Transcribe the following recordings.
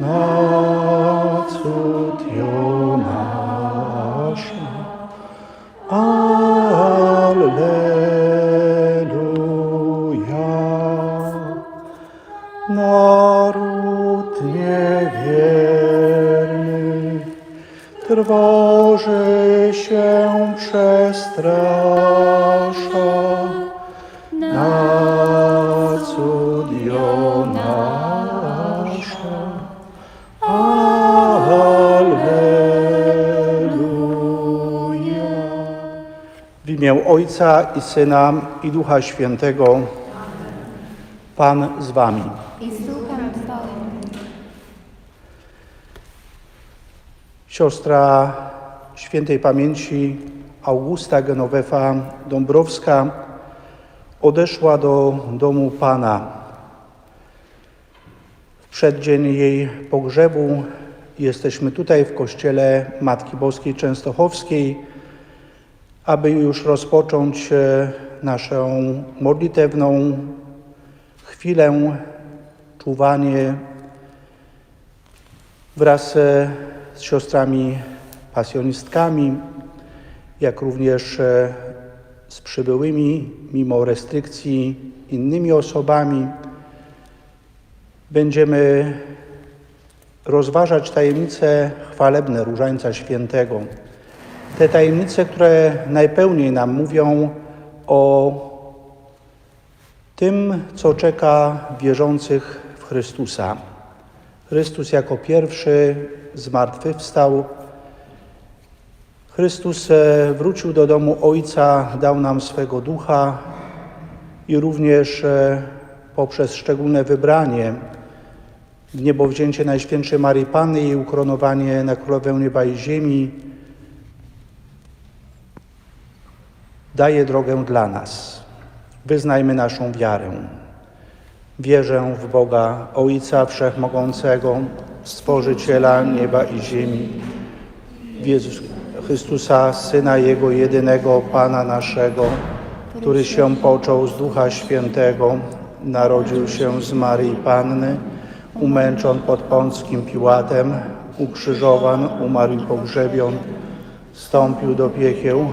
now. Ojca i Syna i Ducha Świętego Pan z wami. i z duchem Twoim. Siostra świętej pamięci Augusta Genovefa Dąbrowska odeszła do domu Pana. W przeddzień jej pogrzebu jesteśmy tutaj w kościele Matki Boskiej Częstochowskiej, aby już rozpocząć e, naszą modlitewną chwilę, czuwanie wraz e, z siostrami pasjonistkami, jak również e, z przybyłymi, mimo restrykcji, innymi osobami. Będziemy rozważać tajemnice chwalebne Różańca Świętego. Te tajemnice, które najpełniej nam mówią o tym, co czeka wierzących w Chrystusa. Chrystus jako pierwszy zmartwychwstał. Chrystus e, wrócił do domu Ojca, dał nam swego ducha i również e, poprzez szczególne wybranie w niebowzięcie Najświętszej Marii Panny i ukronowanie na Królowę Nieba i Ziemi daje drogę dla nas. Wyznajmy naszą wiarę. Wierzę w Boga, Ojca Wszechmogącego, Stworzyciela nieba i ziemi, Chrystusa, Syna Jego jedynego, Pana naszego, który się począł z Ducha Świętego, narodził się z Maryi Panny, umęczon pod Pąckim Piłatem, ukrzyżowan, umarł i pogrzebion, wstąpił do piekieł,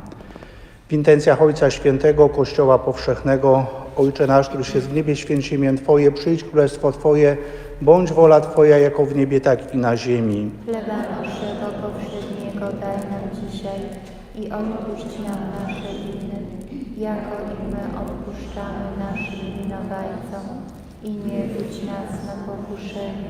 W intencjach Ojca Świętego Kościoła Powszechnego, Ojcze nasz, który się w niebie święci imię Twoje, przyjdź królestwo Twoje, bądź wola Twoja jako w niebie, tak i na ziemi. Chleba naszego powszedniego daj nam dzisiaj i odpuść nam nasze winy, jako i my odpuszczamy naszym winowajcom. I nie wódź nas na pokuszenie,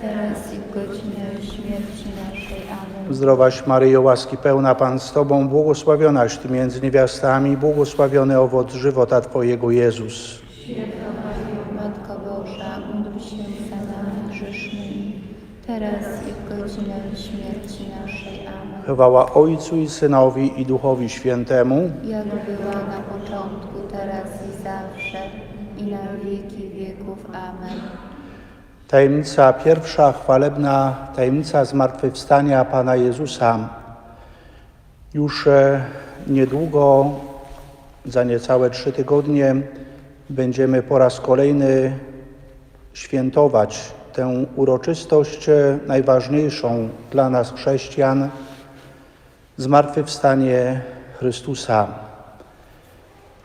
teraz i w godzinę śmierci naszej. Amen. Zdrowaś Maryjo, łaski pełna Pan z Tobą, błogosławionaś Ty między niewiastami, błogosławiony owoc żywota Twojego Jezus. Święta Maryjo, Matko Boża, módl się za nami grzesznymi, teraz i w godzinę śmierci naszej. Amen. Chwała Ojcu i Synowi i Duchowi Świętemu. Jak była na początku, teraz i zawsze, i na wieki wieków. Amen. Tajemnica pierwsza, chwalebna tajemnica zmartwychwstania Pana Jezusa. Już e, niedługo, za niecałe trzy tygodnie, będziemy po raz kolejny świętować tę uroczystość e, najważniejszą dla nas chrześcijan, zmartwychwstanie Chrystusa.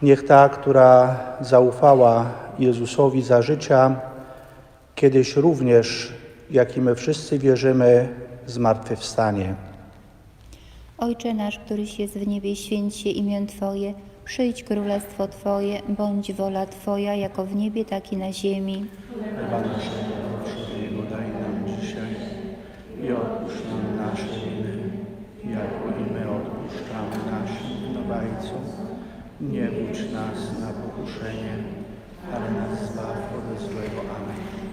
Niech ta, która zaufała Jezusowi za życia, kiedyś również, jak i my wszyscy wierzymy, zmartwychwstanie. Ojcze nasz, któryś jest w niebie, święć się imię Twoje, przyjdź królestwo Twoje, bądź wola Twoja, jako w niebie, tak i na ziemi. Chleba naszego powszedniego daj nam dzisiaj i odpuść nam nasze winy, jako i my odpuszczamy naszym winowajcom. Nie wódź nas na pokuszenie, ale nas zbaw ode złego. Amen.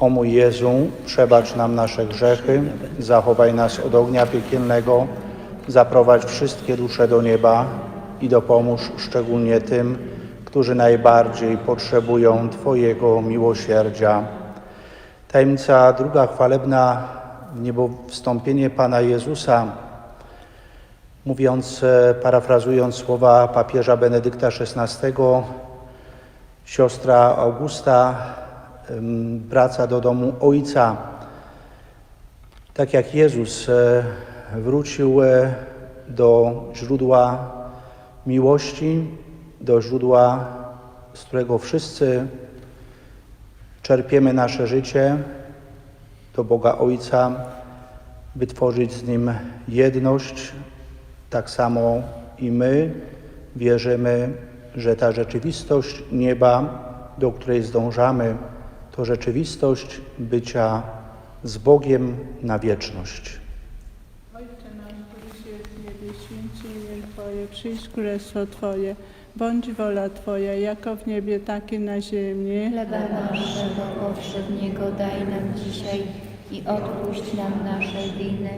O mój Jezu, przebacz nam nasze grzechy, zachowaj nas od ognia piekielnego, zaprowadź wszystkie dusze do nieba i dopomóż szczególnie tym, którzy najbardziej potrzebują Twojego miłosierdzia. Tajemnica druga chwalebna, niebo wstąpienie Pana Jezusa, mówiąc, e, parafrazując słowa papieża Benedykta XVI, siostra Augusta em, wraca do domu Ojca. Tak jak Jezus e, wrócił e, do źródła miłości, do źródła, z którego wszyscy czerpiemy nasze życie, do Boga Ojca, by tworzyć z Nim jedność, tak samo i my wierzymy, że ta rzeczywistość nieba, do której zdążamy, to rzeczywistość bycia z Bogiem na wieczność. Ojcze nasz, któryś jest w niebie, święć się imię Twoje, przyjdź królestwo Twoje, bądź wola Twoja, jako w niebie, tak i na ziemi. Chleba naszego powszedniego daj nam dzisiaj i odpuść nam nasze winy,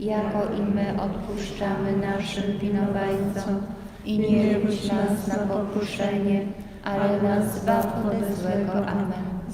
jako i my odpuszczamy naszym winowajcom. I nie wódź nas na pokuszenie, ale nas zbaw ode złego. Amen.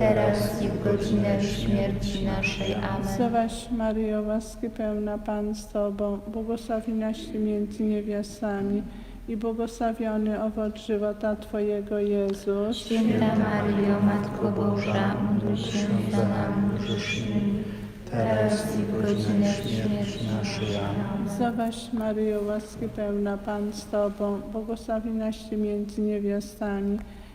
teraz i w godzinę śmierci naszej. Amen. Zdrowaś Maryjo, łaski pełna Pan z Tobą, błogosławionaś Ty między niewiastami i błogosławiony owoc żywota Twojego Jezus. Święta Maryjo, Matko Boża, módl się za nami grzesznymi, teraz i w godzinę śmierci naszej. Amen. Zdrowaś Maryjo, łaski pełna Pan z Tobą, błogosławionaś Ty między niewiastami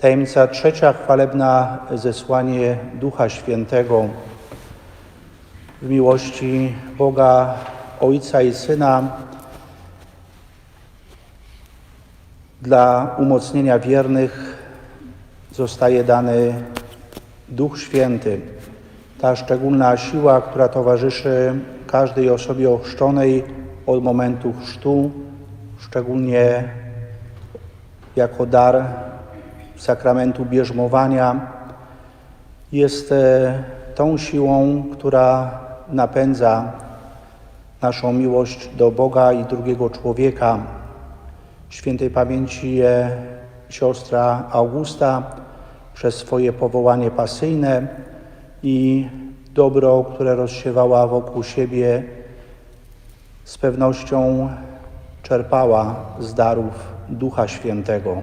Tajemnica trzecia, chwalebna zesłanie Ducha Świętego w miłości Boga Ojca i Syna dla umocnienia wiernych zostaje dany Duch Święty. Ta szczególna siła, która towarzyszy każdej osobie ochrzczonej od momentu chrztu, szczególnie jako dar sakramentu bierzmowania, jest e, tą siłą, która napędza naszą miłość do Boga i drugiego człowieka. Świętej pamięci e, siostra Augusta przez swoje powołanie pasyjne i dobro, które rozsiewała wokół siebie, z pewnością czerpała z darów Ducha Świętego.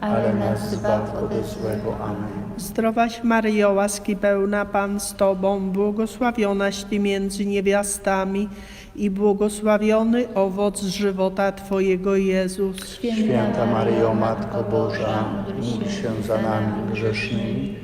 ale nas zbaw ode złego. Amen. Zdrowaś Maryjo, łaski pełna Pan z Tobą, błogosławionaś Ty między niewiastami i błogosławiony owoc żywota Twojego Jezus. Święta Maryjo, Matko Boża, módl się za nami grzesznymi,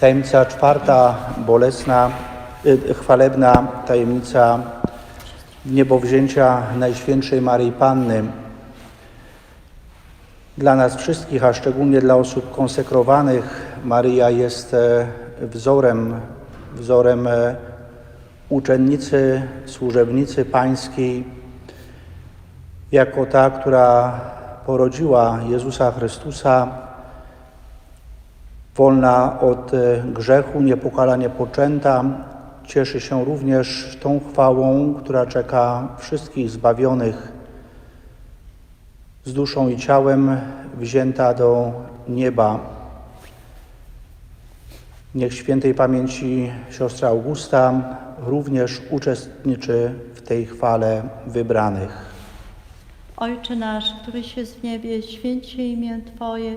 Tajemnica czwarta, bolesna, y, chwalebna tajemnica niebowzięcia Najświętszej Maryi Panny. Dla nas wszystkich, a szczególnie dla osób konsekrowanych, Maryja jest e, wzorem, wzorem e, uczennicy, służebnicy pańskiej, jako ta, która porodziła Jezusa Chrystusa, wolna od e, grzechu, niepokalanie poczęta, cieszy się również tą chwałą, która czeka wszystkich zbawionych z duszą i ciałem wzięta do nieba. Niech świętej pamięci siostra Augusta również uczestniczy w tej chwale wybranych. Ojcze nasz, któryś jest w niebie, święć się imię Twoje,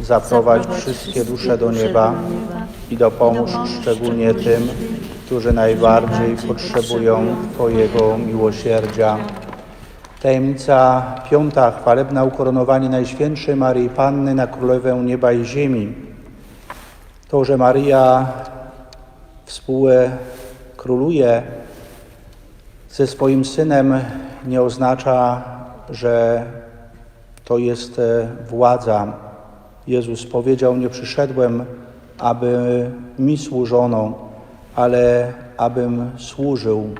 zaprowadź wszystkie dusze do nieba i dopomóż szczególnie tym, którzy najbardziej potrzebują Twojego miłosierdzia. Tajemnica piąta, chwalebna ukoronowanie Najświętszej Maryi Panny na Królewę Nieba i Ziemi. To, że Maryja współkróluje ze swoim synem nie oznacza, że to jest e, władza. Jezus powiedział, nie przyszedłem, aby mi służono, ale abym służył.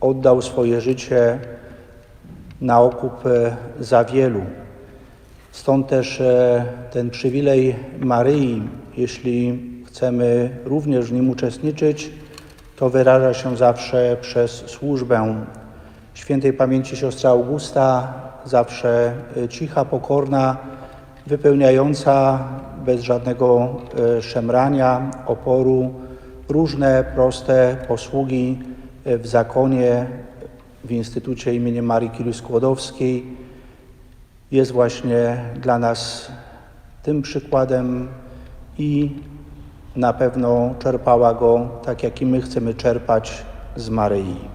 Oddał swoje życie na okup e, za wielu. Stąd też e, ten przywilej Maryi, jeśli chcemy również w nim uczestniczyć, to wyraża się zawsze przez służbę. Świętej pamięci siostra Augusta, zawsze e, cicha, pokorna, wypełniająca bez żadnego e, szemrania, oporu różne proste posługi e, w zakonie, w Instytucie imienia Marii Curie Skłodowskiej, jest właśnie dla nas tym przykładem i na pewno czerpała go tak, jak i my chcemy czerpać z Maryi.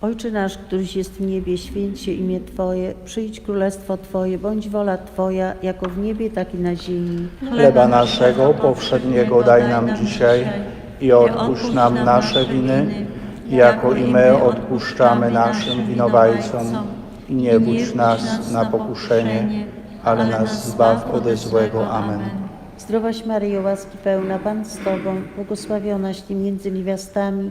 Ojcze nasz, któryś jest w niebie, święć się imię Twoje, przyjdź królestwo Twoje, bądź wola Twoja, jako w niebie, tak i na ziemi. Chleba naszego powszedniego daj nam dzisiaj i odpuść nam nasze winy, jako i my odpuszczamy naszym winowajcom. I nie budź nas na pokuszenie, ale nas zbaw ode złego. Amen. Zdrowaś Maryjo, łaski pełna, Pan z Tobą, błogosławionaś Ty między niewiastami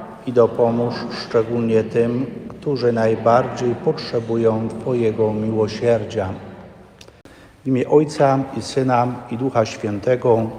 i dopomóż szczególnie tym, którzy najbardziej potrzebują Twojego miłosierdzia. W imię Ojca i Syna i Ducha Świętego.